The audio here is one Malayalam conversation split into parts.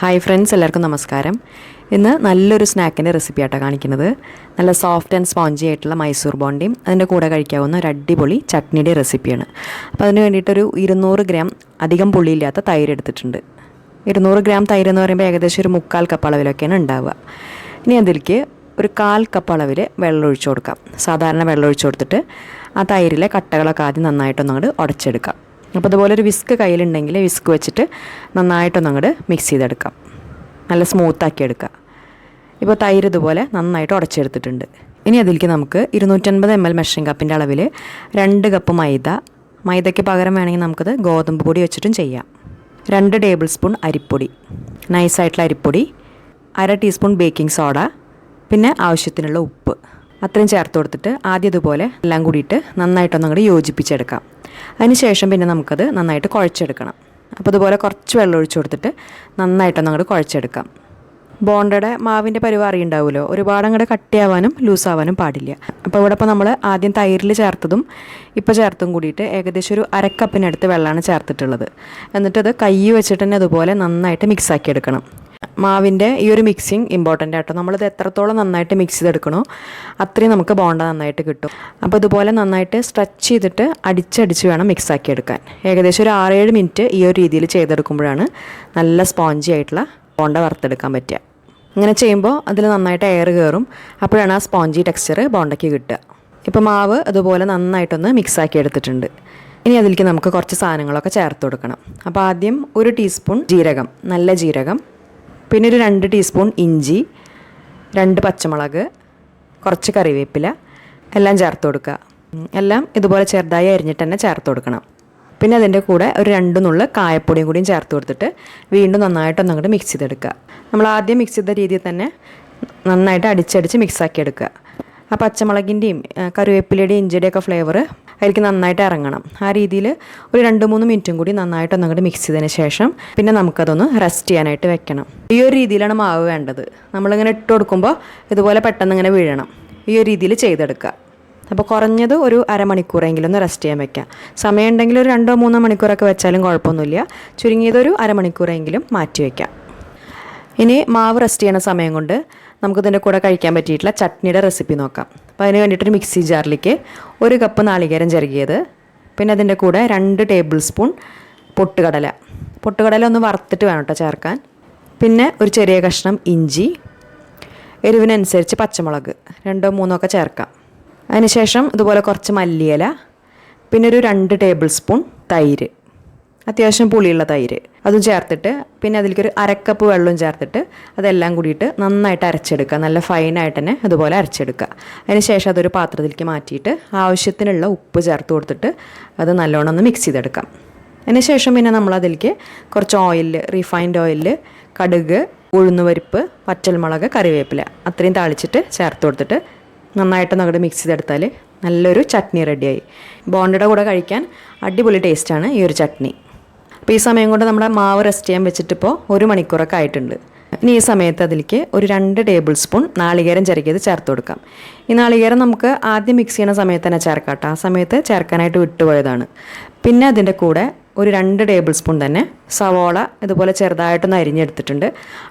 ഹായ് ഫ്രണ്ട്സ് എല്ലാവർക്കും നമസ്കാരം. ഇന്ന് നല്ലൊരു സ്നാക്കിന്റെ റെസിപ്പി ആയിട്ടാണ് കാണിക്കുന്നത്. നല്ല സോഫ്റ്റ് ആൻഡ് സ്പോഞ്ചി ആയിട്ടുള്ള മൈസൂർ ബോണ്ടിയും അതിന്റെ കൂടെ കഴിക്കാവുന്ന ഒരു അടിപൊളി ചട്നിയുടെ റെസിപ്പിയാണ് അപ്പോൾ അതിന് വേണ്ടിയിട്ടൊരു ഇരുന്നൂറ് ഗ്രാം അധികം പുളിയില്ലാത്ത തൈര് എടുത്തിട്ടുണ്ട്. ഇരുന്നൂറ് ഗ്രാം തൈര് എന്ന് പറയുമ്പോൾ ഏകദേശം ഒരു മുക്കാൽ കപ്പ് അളവിലൊക്കെയാണ് ഉണ്ടാവുക. ഇനി അതിലേക്ക് ഒരു കാൽ കപ്പ് അളവിൽ വെള്ളം ഒഴിച്ചു കൊടുക്കാം. സാധാരണ വെള്ളം ഒഴിച്ചു കൊടുത്തിട്ട് ആ തൈരിലെ കട്ടകളൊക്കെ ആദ്യം നന്നായിട്ടൊന്നങ്ങോട്ട് ഉടച്ചെടുക്കാം. അപ്പോൾ അതുപോലെ ഒരു വിസ്ക് കയ്യിലുണ്ടെങ്കിൽ വിസ്ക് വെച്ചിട്ട് നന്നായിട്ടൊന്ന് അങ്ങോട്ട് മിക്സ് ചെയ്തെടുക്കാം. നല്ല സ്മൂത്താക്കി എടുക്കുക ഇപ്പോൾ തൈര് ഇതുപോലെ നന്നായിട്ട് ഉടച്ചെടുത്തിട്ടുണ്ട്. ഇനി അതിലേക്ക് നമുക്ക് ഇരുന്നൂറ്റൻപത് എം എൽ മെഷറിംഗ് കപ്പിന്റെ അളവിൽ രണ്ട് കപ്പ് മൈദ. മൈദയ്ക്ക് പകരം വേണമെങ്കിൽ നമുക്കത് ഗോതമ്പ് പൊടി വെച്ചിട്ടും ചെയ്യാം. രണ്ട് ടേബിൾ സ്പൂൺ അരിപ്പൊടി. നൈസായിട്ടുള്ള അരിപ്പൊടി. അര ടീസ്പൂൺ ബേക്കിംഗ് സോഡ പിന്നെ ആവശ്യത്തിനുള്ള ഉപ്പ്. അത്രയും ചേർത്ത് കൊടുത്തിട്ട് ആദ്യം ഇതുപോലെ എല്ലാം കൂടിയിട്ട് നന്നായിട്ടൊന്നും അങ്ങോട്ട് യോജിപ്പിച്ചെടുക്കാം. അതിനുശേഷം പിന്നെ നമുക്കത് നന്നായിട്ട് കുഴച്ചെടുക്കണം. അപ്പോൾ അതുപോലെ കുറച്ച് വെള്ളം ഒഴിച്ചു കൊടുത്തിട്ട് നന്നായിട്ടൊന്ന് അങ്ങോട്ട് കുഴച്ചെടുക്കാം. ബോണ്ടയുടെ മാവിന്റെ പരുവ അറിയുണ്ടാവുമല്ലോ? ഒരുപാട് അങ്ങോട്ട് കട്ടിയാവാനും ലൂസാവാനും പാടില്ല. അപ്പോൾ ഇവിടെ ഇപ്പോൾ നമ്മൾ ആദ്യം തൈരിൽ ചേർത്തതും ഇപ്പോൾ ചേർത്തും കൂടിയിട്ട് ഏകദേശം ഒരു അരക്കപ്പിനടുത്ത് വെള്ളമാണ് ചേർത്തിട്ടുള്ളത്. എന്നിട്ടത് കൈ വെച്ചിട്ട് തന്നെ അതുപോലെ നന്നായിട്ട് മിക്സ് ആക്കി എടുക്കണം. മാവിന്റെ ഈ ഒരു മിക്സിങ് ഇമ്പോർട്ടന്റ് ആട്ടോ. നമ്മളിത് എത്രത്തോളം നന്നായിട്ട് മിക്സ് ചെയ്തെടുക്കണോ അത്രയും നമുക്ക് ബോണ്ട നന്നായിട്ട് കിട്ടും. അപ്പോൾ ഇതുപോലെ നന്നായിട്ട് സ്ട്രെച്ച് ചെയ്തിട്ട് അടിച്ചടിച്ച് വേണം മിക്സ് ആക്കി എടുക്കാൻ ഏകദേശം ഒരു ആറേഴ് മിനിറ്റ് ഈ ഒരു രീതിയിൽ ചെയ്തെടുക്കുമ്പോഴാണ് നല്ല സ്പോഞ്ചി ആയിട്ടുള്ള ബോണ്ട വറുത്തെടുക്കാൻ പറ്റുക. ഇങ്ങനെ ചെയ്യുമ്പോൾ അതിൽ നന്നായിട്ട് എയർ കയറും അപ്പോഴാണ് ആ സ്പോഞ്ചി ടെക്സ്ചർ ബോണ്ടയ്ക്ക് കിട്ടുക. ഇപ്പോൾ മാവ് അതുപോലെ നന്നായിട്ടൊന്ന് മിക്സ് ആക്കി എടുത്തിട്ടുണ്ട് ഇനി അതിലേക്ക് നമുക്ക് കുറച്ച് സാധനങ്ങളൊക്കെ ചേർത്ത് കൊടുക്കണം. അപ്പോൾ ആദ്യം ഒരു ടീസ്പൂൺ ജീരകം. നല്ല ജീരകം. പിന്നെ ഒരു രണ്ട് ടീസ്പൂൺ ഇഞ്ചി രണ്ട് പച്ചമുളക് കുറച്ച് കറിവേപ്പില എല്ലാം ചേർത്ത് കൊടുക്കുക. എല്ലാം ഇതുപോലെ ചെറുതായി അരിഞ്ഞിട്ട് തന്നെ ചേർത്ത് കൊടുക്കണം. പിന്നെ അതിന്റെ കൂടെ ഒരു രണ്ട് നുള്ള് കായപ്പൊടിയും കൂടിയും ചേർത്ത് കൊടുത്തിട്ട് വീണ്ടും നന്നായിട്ടൊന്നും അങ്ങോട്ട് മിക്സ് ചെയ്തെടുക്കുക. നമ്മൾ ആദ്യം മിക്സ് ചെയ്ത രീതിയിൽ തന്നെ നന്നായിട്ട് അടിച്ചടിച്ച് മിക്സ് ആക്കി എടുക്കുക. ആ പച്ചമുളകിന്റെയും കറിവേപ്പിലയുടെയും ഇഞ്ചിയുടെയൊക്കെ ഫ്ലേവർ അതിലേക്ക് നന്നായിട്ട് ഇറങ്ങണം. ആ രീതിയിൽ ഒരു രണ്ട് മൂന്ന് മിനിറ്റും കൂടി നന്നായിട്ട് ഒന്നങ്ങോട്ട് മിക്സ് ചെയ്തതിന് ശേഷം പിന്നെ നമുക്കതൊന്ന് റെസ്റ്റ് ചെയ്യാനായിട്ട് വെക്കണം. ഈ ഒരു രീതിയിലാണ് മാവ് വേണ്ടത്. നമ്മളിങ്ങനെ ഇട്ട് കൊടുക്കുമ്പോൾ ഇതുപോലെ പെട്ടെന്ന് ഇങ്ങനെ വീഴണം. ഈ ഒരു രീതിയിൽ ചെയ്തെടുക്കുക. അപ്പോൾ കുറഞ്ഞത് ഒരു അരമണിക്കൂറെങ്കിലും ഒന്ന് റെസ്റ്റ് ചെയ്യാൻ വെക്കാം സമയമുണ്ടെങ്കിൽ ഒരു രണ്ടോ മൂന്നോ മണിക്കൂറൊക്കെ വെച്ചാലും കുഴപ്പമൊന്നുമില്ല. ചുരുങ്ങിയത് ഒരു അരമണിക്കൂറെങ്കിലും മാറ്റി വയ്ക്കാം ഇനി മാവ് റെസ്റ്റ് ചെയ്യണ സമയം കൊണ്ട് നമുക്കിതിന്റെ കൂടെ കഴിക്കാൻ പറ്റിയിട്ടുള്ള ചട്നിയുടെ റെസിപ്പി നോക്കാം. അപ്പോൾ അതിന് വേണ്ടിയിട്ടൊരു മിക്സി ജാറിലേക്ക് ഒരു കപ്പ് നാളികേരം ചെറുകിയത്. പിന്നെ അതിന്റെ കൂടെ രണ്ട് ടേബിൾ സ്പൂൺ പൊട്ടുകടല. പൊട്ടുകടല ഒന്ന് വറുത്തിട്ട് വേണം കേട്ടോ ചേർക്കാൻ. പിന്നെ ഒരു ചെറിയ കഷ്ണം ഇഞ്ചി എരിവിനനുസരിച്ച് പച്ചമുളക് രണ്ടോ മൂന്നോ ഒക്കെ ചേർക്കാം. അതിനുശേഷം ഇതുപോലെ കുറച്ച് മല്ലിയില പിന്നെ ഒരു രണ്ട് ടേബിൾ സ്പൂൺ തൈര്. അത്യാവശ്യം പുളിയുള്ള തൈര്. അതും ചേർത്തിട്ട് പിന്നെ അതിലേക്കൊരു അരക്കപ്പ് വെള്ളവും ചേർത്തിട്ട് അതെല്ലാം കൂടിയിട്ട് നന്നായിട്ട് അരച്ചെടുക്കുക. നല്ല ഫൈനായിട്ട് തന്നെ അതുപോലെ അരച്ചെടുക്കുക. അതിനുശേഷം അതൊരു പാത്രത്തിലേക്ക് മാറ്റിയിട്ട് ആവശ്യത്തിനുള്ള ഉപ്പ് ചേർത്ത് കൊടുത്തിട്ട് അത് നല്ലോണം ഒന്ന് മിക്സ് ചെയ്തെടുക്കാം. അതിനുശേഷം പിന്നെ നമ്മൾ അതിലേക്ക് കുറച്ച് ഓയിൽ റിഫൈൻഡ് ഓയിൽ കടുക് ഉഴുന്നുപരിപ്പ് പച്ചൽമുളക് കറിവേപ്പില അത്രയും താളിച്ചിട്ട് ചേർത്ത് കൊടുത്തിട്ട് നന്നായിട്ട് അങ്ങോട്ട് മിക്സ് ചെയ്തെടുത്താൽ നല്ലൊരു ചട്നി റെഡിയായി ബോണ്ടയുടെ കൂടെ കഴിക്കാൻ അടിപൊളി ടേസ്റ്റാണ് ഈ ഒരു ചട്നി. അപ്പോൾ ഈ സമയം കൊണ്ട് നമ്മുടെ മാവ് റെസ്റ്റ് ചെയ്യാൻ വെച്ചിട്ടിപ്പോൾ ഒരു മണിക്കൂറൊക്കെ ആയിട്ടുണ്ട്. ഇനി ഈ സമയത്ത് അതിലേക്ക് ഒരു രണ്ട് ടേബിൾ സ്പൂൺ നാളികേരം ചിരക്കിയത് ചേർത്ത് കൊടുക്കാം. ഈ നാളികേരം നമുക്ക് ആദ്യം മിക്സ് ചെയ്യുന്ന സമയത്ത് തന്നെ ചേർക്കാം ആ സമയത്ത് ചേർക്കാനായിട്ട് വിട്ടുപോയതാണ്. പിന്നെ അതിന്റെ കൂടെ ഒരു രണ്ട് ടേബിൾ സ്പൂൺ തന്നെ സവോള ഇതുപോലെ ചെറുതായിട്ടൊന്ന് അരിഞ്ഞെടുത്തിട്ടുണ്ട്.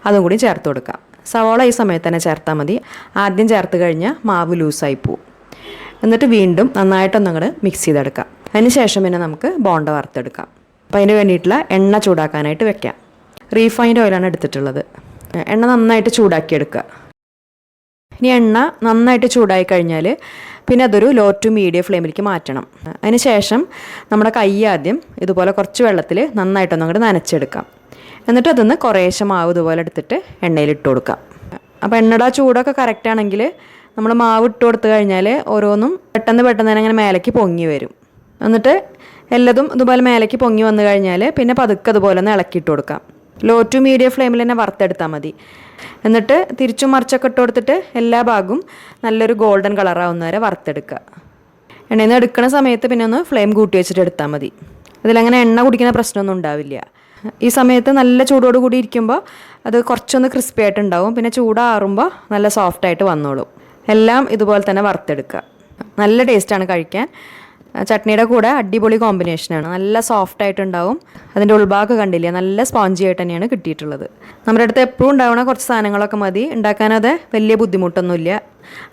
അതും കൂടി ചേർത്ത് കൊടുക്കാം. സവോള ഈ സമയത്ത് തന്നെ ചേർത്താൽ മതി. ആദ്യം ചേർത്ത് കഴിഞ്ഞാൽ മാവ് ലൂസായി പോവും. എന്നിട്ട് വീണ്ടും നന്നായിട്ടൊന്നും അങ്ങോട്ട് മിക്സ് ചെയ്തെടുക്കാം. അതിന് ശേഷം പിന്നെ നമുക്ക് ബോണ്ട വറുത്തെടുക്കാം. അപ്പോൾ അതിന് വേണ്ടിയിട്ടുള്ള എണ്ണ ചൂടാക്കാനായിട്ട് വെക്കാം. റീഫൈൻഡ് ഓയിലാണ് എടുത്തിട്ടുള്ളത്. എണ്ണ നന്നായിട്ട് ചൂടാക്കി എടുക്കുക ഇനി എണ്ണ നന്നായിട്ട് ചൂടായി കഴിഞ്ഞാൽ പിന്നെ അതൊരു ലോ ടു മീഡിയം ഫ്ലെയിമിലേക്ക് മാറ്റണം. അതിന് ശേഷം നമ്മുടെ കൈ ആദ്യം ഇതുപോലെ കുറച്ച് വെള്ളത്തിൽ നന്നായിട്ടൊന്നും അങ്ങോട്ട് നനച്ചെടുക്കാം. എന്നിട്ട് അതൊന്ന് കുറേശ്ശെ മാവ് ഇതുപോലെ എടുത്തിട്ട് എണ്ണയിൽ ഇട്ട് കൊടുക്കാം. അപ്പോൾ എണ്ണയുടെ ചൂടൊക്കെ കറക്റ്റ് ആണെങ്കിൽ നമ്മൾ മാവ് ഇട്ട് കൊടുത്തു കഴിഞ്ഞാൽ ഓരോന്നും പെട്ടെന്ന് പെട്ടെന്ന് തന്നെ അങ്ങനെ മേലേക്ക് പൊങ്ങി വരും. എന്നിട്ട് എല്ലതും ഇതുപോലെ മേലേക്ക് പൊങ്ങി വന്നു കഴിഞ്ഞാൽ പിന്നെ പതുക്കെ അതുപോലെ ഒന്ന് ഇളക്കിയിട്ട് കൊടുക്കാം. ലോ ടു മീഡിയം ഫ്ലെയിമിൽ തന്നെ വറുത്തെടുത്താൽ മതി. എന്നിട്ട് തിരിച്ചും മറിച്ചൊക്കെ ഇട്ട് കൊടുത്തിട്ട് എല്ലാ ഭാഗവും നല്ലൊരു ഗോൾഡൻ കളറാവുന്ന വരെ വറുത്തെടുക്കുക. എണ്ണയിൽ നിന്ന് എടുക്കുന്ന സമയത്ത് പിന്നെ ഒന്ന് ഫ്ലെയിം കൂട്ടി വെച്ചിട്ട് എടുത്താൽ മതി. അതിലങ്ങനെ എണ്ണ കുടിക്കുന്ന പ്രശ്നമൊന്നും ഉണ്ടാവില്ല. ഈ സമയത്ത് നല്ല ചൂടോട് കൂടി ഇരിക്കുമ്പോൾ അത് കുറച്ചൊന്ന് ക്രിസ്പി ആയിട്ടുണ്ടാവും പിന്നെ ചൂടാറുമ്പോൾ നല്ല സോഫ്റ്റായിട്ട് വന്നോളും. എല്ലാം ഇതുപോലെ തന്നെ വറുത്തെടുക്കുക. നല്ല ടേസ്റ്റാണ് കഴിക്കാൻ. ചട്നിയുടെ കൂടെ അടിപൊളി കോമ്പിനേഷനാണ് നല്ല സോഫ്റ്റ് ആയിട്ടുണ്ടാവും. അതിന്റെ ഉൾഭാഗം കണ്ടില്ലേ? നല്ല സ്പോഞ്ചി ആയിട്ട് തന്നെയാണ് കിട്ടിയിട്ടുള്ളത്. നമ്മുടെ അടുത്ത് എപ്പോഴും ഉണ്ടാവുന്ന കുറച്ച് സാധനങ്ങളൊക്കെ മതി. ഉണ്ടാക്കാനത് വലിയ ബുദ്ധിമുട്ടൊന്നുമില്ല.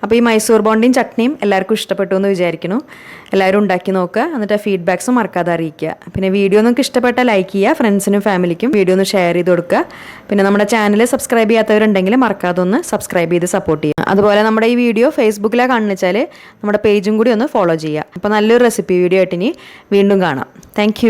അപ്പോൾ ഈ മൈസൂർ ബോണ്ടിയും ചട്നിയും എല്ലാവർക്കും ഇഷ്ടപ്പെട്ടു എന്ന് വിചാരിക്കുന്നു. എല്ലാവരും ഉണ്ടാക്കി നോക്കുക എന്നിട്ട് ഫീഡ്ബാക്സും മറക്കാതെ അറിയിക്കുക. പിന്നെ വീഡിയോ നിങ്ങൾക്ക് ഇഷ്ടപ്പെട്ടാൽ ലൈക്ക് ചെയ്യുക ഫ്രണ്ട്സിനും ഫാമിലിക്കും വീഡിയോ ഒന്ന് ഷെയർ ചെയ്ത് കൊടുക്കുക. പിന്നെ നമ്മുടെ ചാനൽ സബ്സ്ക്രൈബ് ചെയ്യാത്തവരുണ്ടെങ്കിൽ മറക്കാതെ ഒന്ന് സബ്സ്ക്രൈബ് ചെയ്ത് സപ്പോർട്ട് ചെയ്യുക. അതുപോലെ നമ്മുടെ ഈ വീഡിയോ ഫേസ്ബുക്കിലാണ് കാണിച്ചാൽ നമ്മുടെ പേജും കൂടി ഒന്ന് ഫോളോ ചെയ്യുക. അപ്പോൾ നല്ലൊരു റെസിപ്പി വീഡിയോ ആയിട്ട് ഇനി വീണ്ടും കാണാം. താങ്ക്